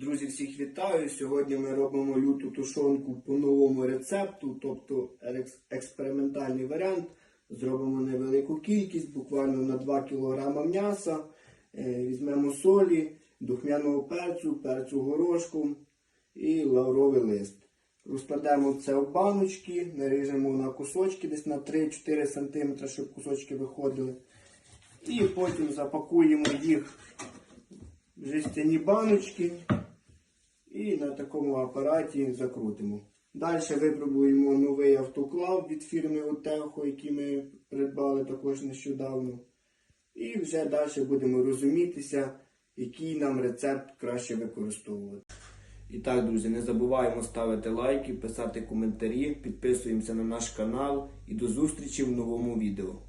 Друзі, всіх вітаю! Сьогодні ми робимо люту тушонку по новому рецепту, тобто експериментальний варіант. Зробимо невелику кількість, буквально на 2 кг м'яса. Е, Візьмемо солі, духмяного перцю, перцю горошку і лавровий лист. Розкладемо це в баночки, наріжемо на кусочки десь на 3-4 см, щоб кусочки виходили. І потім запакуємо їх в жестяні баночки такому апараті закрутимо. Далі випробуємо новий автоклав від фірми Отехо, який ми придбали також нещодавно. І вже далі будемо розумітися, який нам рецепт краще використовувати. І так, друзі, не забуваємо ставити лайки, писати коментарі, підписуємося на наш канал і до зустрічі в новому відео.